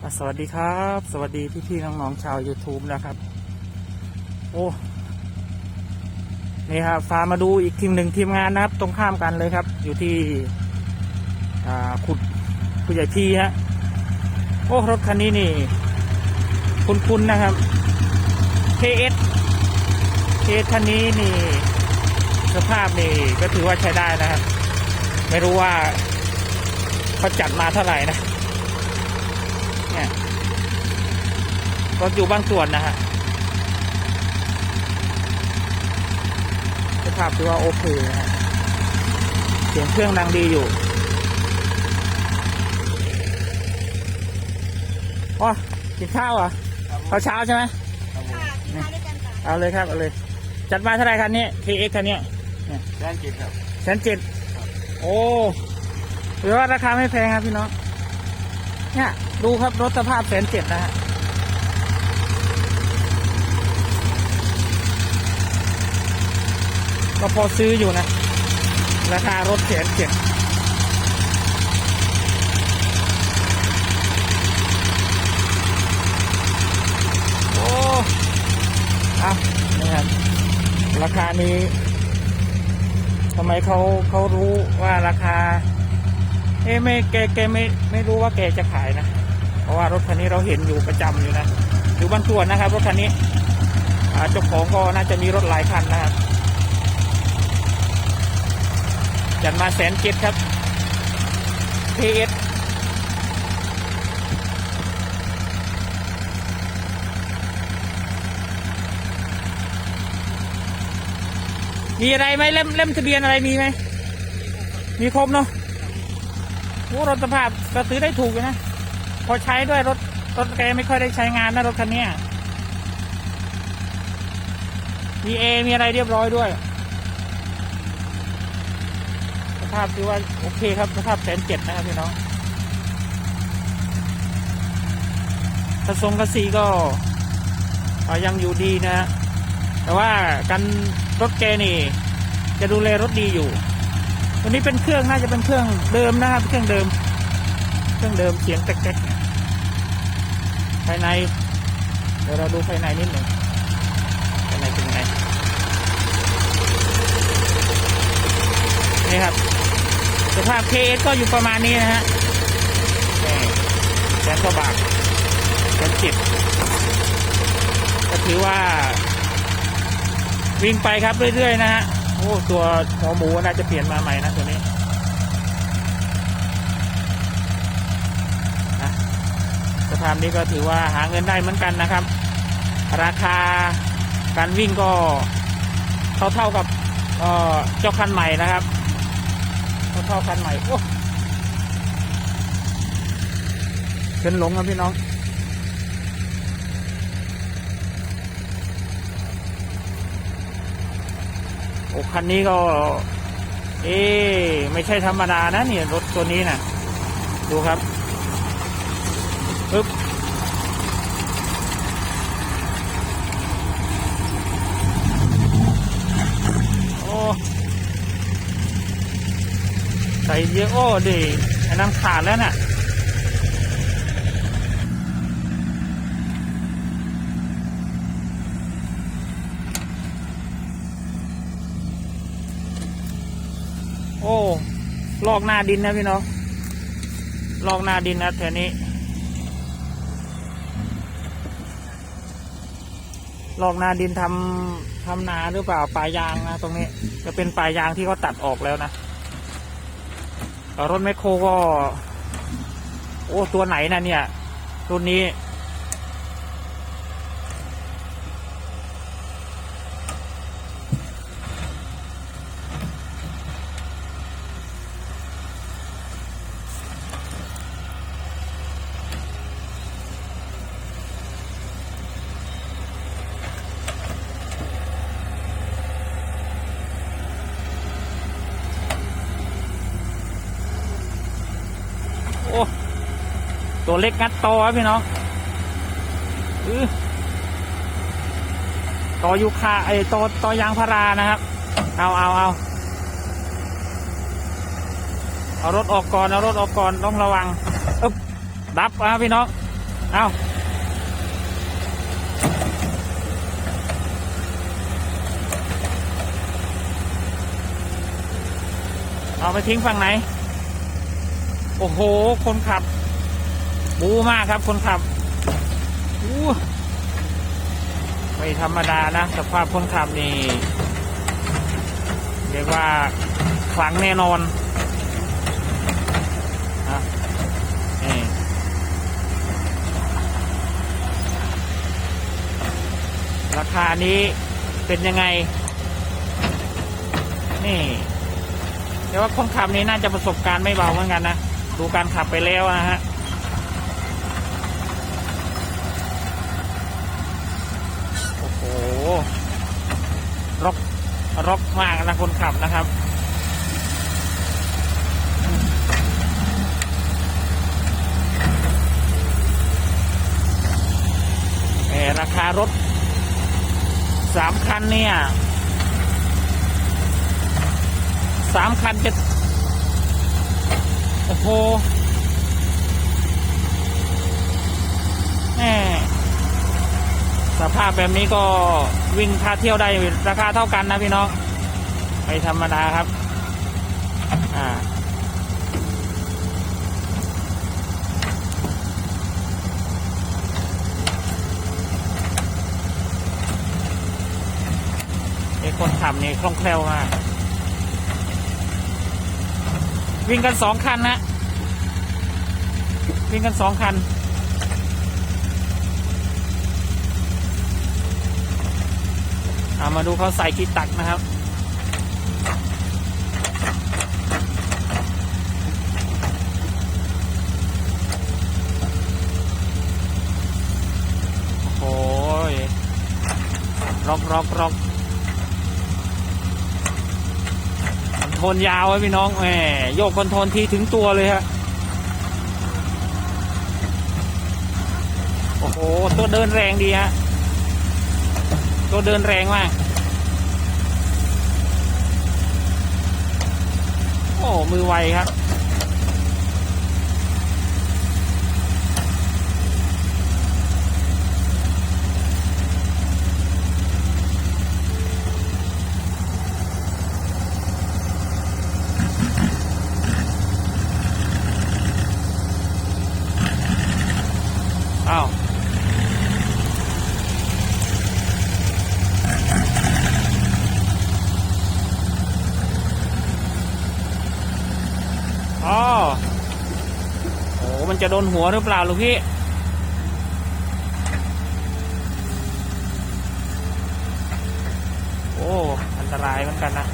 สวัสดีครับ สวัสดีพี่พี่ๆน้องๆชาว YouTube นะครับ โอ้นี่ครับพามาดูอีกทีมหนึ่งทีมงานนะครับ ตรงข้ามกันเลยครับ อยู่ที่ขุดผู้ใหญ่พีฮะโอ้รถคันนี้นี่ คุ้นๆนะครับ KS KS คันนี้นี่ สภาพนี่ก็ถือว่าใช้ได้นะครับ ไม่รู้ว่าเขาจัดมาเท่าไหร่นะ เนี่ย รถอยู่บางส่วนนะฮะสภาพถือว่าโอเคนะฮะเสียงเครื่องดังดีอยู่อ๋อกินข้าวเหรอะข้าวเช้าใช่ไหมค่ะกินข้าวด้วยกันค่ะเอาเลยครับเอาเลย จัดมาเท่าไหร่คันนี้ KX คันเนี้ยด้านจิตครับแสนเจ็ดโอ้ถือว่าราคาไม่แพงครับพี่น้องเนี่ยดูครับรถสภาพแสนเจ็ดนะฮะ ก็พอซื้ออยู่นะ ราคารถแสนเจ็ดโอ้เอานี่ครับ ราคานี้ทำไมเขาเขารู้ว่าราคา เอ๊ะไม่แกแกไม่ไม่รู้ว่าแกจะขายนะ เพราะว่ารถคันนี้เราเห็นอยู่ประจำอยู่นะอยู่บางส่วนนะครับ รถคันนี้เจ้าของก็น่าจะมีรถหลายคันนะครับ จัดมาแสนเจ็ดครับ PS มีอะไรไหมเล่มเล่มทะเบียนอะไรมีไหม มีครบเนาะโอ้รถสภาพก็ซื้อได้ถูกอยู่นะ พอใช้ด้วยรถรถแกไม่ค่อยได้ใช้งานนะรถคันนี้มีเอมีอะไรเรียบร้อยด้วย สภาพถือว่าโอเคครับสภาพแสนเจ็ดนะครับพี่น้องกระทรงกระสีก็ยังอยู่ดีนะฮะแต่ว่ากันรถแกนี่ จะดูแลรถดีอยู่ตัวนี้เป็นเครื่องน่าจะเป็นเครื่องเดิมนะครับเครื่องเดิม เครื่องเดิมเสียงแก๊กๆภายในเดี๋ยวเราดูภายในนิดหนึ่งภายในเป็นยังไงนี่ครับ สภาพเคก็อยู่ประมาณนี้นะฮะแสนกว่าบาทแสนจิตก็ถือว่า วิ่งไปครับเรื่อยๆนะฮะโอ้ตัวหัวหมูน่าจะเปลี่ยนมาใหม่นะตัวนี้นะสภาพนี้ก็ถือว่าหาเงินได้เหมือนกันนะครับ ราคาการวิ่งก็เท่าเท่าๆกับเจ้าคันใหม่นะครับ ท่าเท่าๆคันใหม่โอ้เป็นหลงครับพี่น้องโอ้คันนี้ก็ เอ๊ไม่ใช่ธรรมดานะเนี่ยรถตัวนี้นะดูครับปึ๊บโอ้ ใส่เยอะโอ้ดิไอ้น้ำขาดแล้วน่ะโอ้ลอกหน้าดินนะพี่น้องลอกหน้าดินนะแถวนี้ ลอกหน้าดินทำทำนาหรือเปล่าป่ายยางนะตรงนี้ จะเป็นป่ายยางที่เขาตัดออกแล้วนะ รถแมคโครก็ โอ้ ตัวไหนนะเนี่ย รุ่นนี้ ตัวเล็กงัดโตครับพี่น้องอื้อต่อยูคาไอ้ต่อต่อยางพารานะครับ เอาเอาเอาเอารถออกก่อนเอารถออกก่อนต้องระวังอึ๊บดับนะครับพี่น้อง เอาเอาไปทิ้งฝั่งไหน โอ้โห คนขับ บูมากครับคนขับอู้ไม่ธรรมดานะ สภาพคนขับนี่เรียกว่าขลังแน่นอนนะนี่ราคานี้เป็นยังไง นี่แต่ว่าคนขับนี้น่าจะประสบการณ์ไม่เบาเหมือนกันนะ ดูการขับไปแล้วนะฮะ โอ้โห รกรกมากนะคนขับนะครับเอราคารถสามคันเนี่ยสามคันจะโอ้โหแหม สภาพแบบนี้ก็วิ่งค่าเที่ยวได้ราคาเท่ากันนะพี่น้องไม่ธรรมดาครับ อ่าไอคนขับนี่คล่องแคล่วมาก วิ่งกันสองคันนะ วิ่งกันสองคัน เอามาดูเขาใส่กีตักนะครับโอ้ยร็อกร็อกร็อกคอนโทรลยาวไว้พี่น้องแหมโยกคอนโทรลทีถึงตัวเลยฮะโอ้โหตัวเดินแรงดีฮะ ตัวเดินแรงมาก โอ้ มือไวครับ อ้าว อ๋อ โอ้ มันจะโดนหัวหรือเปล่าลูกพี่โอ้ อันตรายเหมือนกันนะ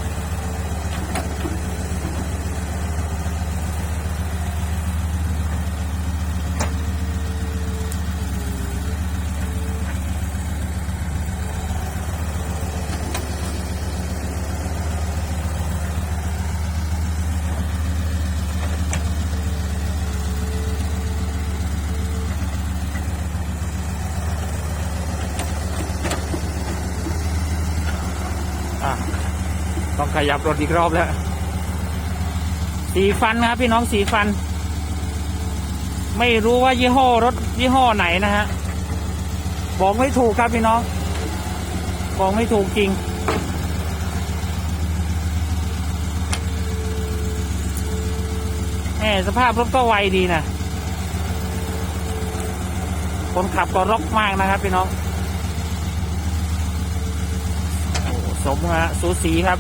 ต้องขยับรถอีกรอบแล้ว สีฟันนะครับพี่น้องสีฟัน ไม่รู้ว่ายี่ห้อรถยี่ห้อไหนนะฮะ บอกไม่ถูกครับพี่น้อง บอกไม่ถูกจริง แหมสภาพรถก็ไวดีนะ คนขับก็ร็อกมากนะครับพี่น้องโอ้สมฮะสูสีครับ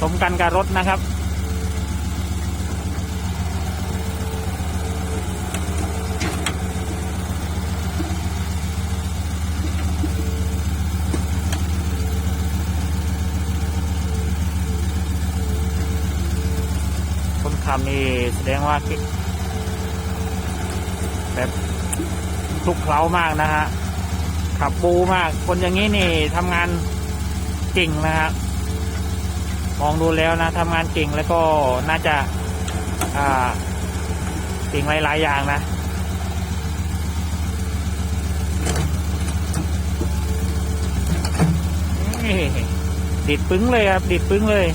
สมกันกับรถนะครับ คนขับนี่แสดงว่าแบบคลุกเคล้ามากนะฮะขับบูมาก คนอย่างนี้นี่ทำงานเก่งนะฮะ มองดูแล้วนะทำงานเก่งแล้วก็น่าจะอ่าเก่งหลายๆอย่างนะดิดปึ้งเลยครับ ดิดปึ้งเลย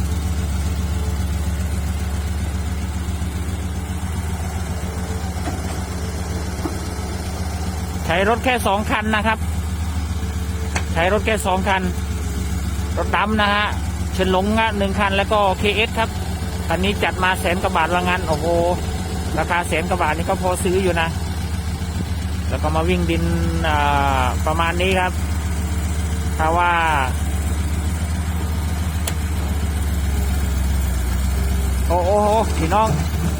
แถช้รถแค่สองคันนะครับ ใช้รถแค่สองคัน รถดำนะฮะ เฉินหลงอะหนึ่งคันแล้วก็ KS ครับคันนี้จัดมาแสนกว่าบาทว่างั้นโอ้โหราคาแสนกว่าบาทนี่ก็พอซื้ออยู่นะ แล้วก็มาวิ่งดินอ่าประมาณนี้ครับถ้าว่าโอ้โหพี่น้อง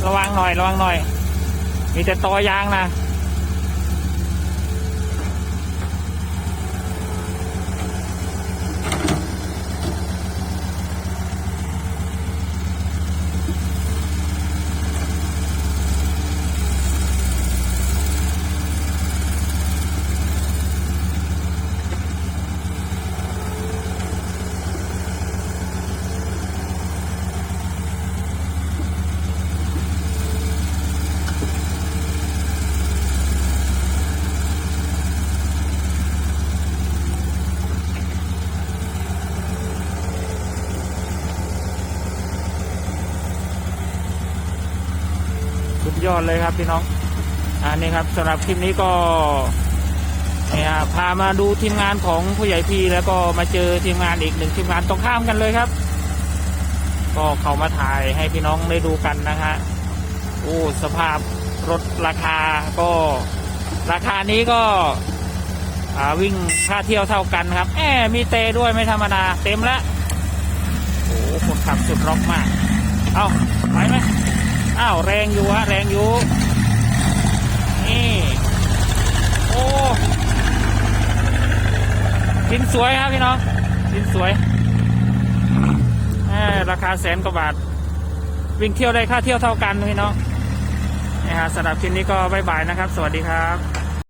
ระวังหน่อยระวังหน่อย มีแต่ตอยางนะ อดเลยครับพี่น้อง อันนี้ครับสำหรับคลิปนี้ก็เนี่ยครับพามาดูทีมงานของผู้ใหญ่พีแล้วก็มาเจอทีมงานอีกหนึ่งทีมงานตรงข้ามกันเลยครับ ก็เขามาถ่ายให้พี่น้องได้ดูกันนะฮะโอ้สภาพรถราคาก็ราคานี้ก็วิ่งค่าเที่ยวเท่ากันครับแอมีเตด้วยไม่ธรรมดาเต็มแล้วโอ้คนขับสุดร็อกมาก เอาไปไหม อ้าวแรงอยู่ฮะแรงอยู่ นี่ โอ้ชิ้นสวยครับพี่น้องชิ้นสวยแหมราคาแสนกว่าบาท วิ่งเที่ยวได้ค่าเที่ยวเท่ากันพี่น้องนะฮะสำหรับคลิปนี้ก็บายบายนะครับ สวัสดีครับ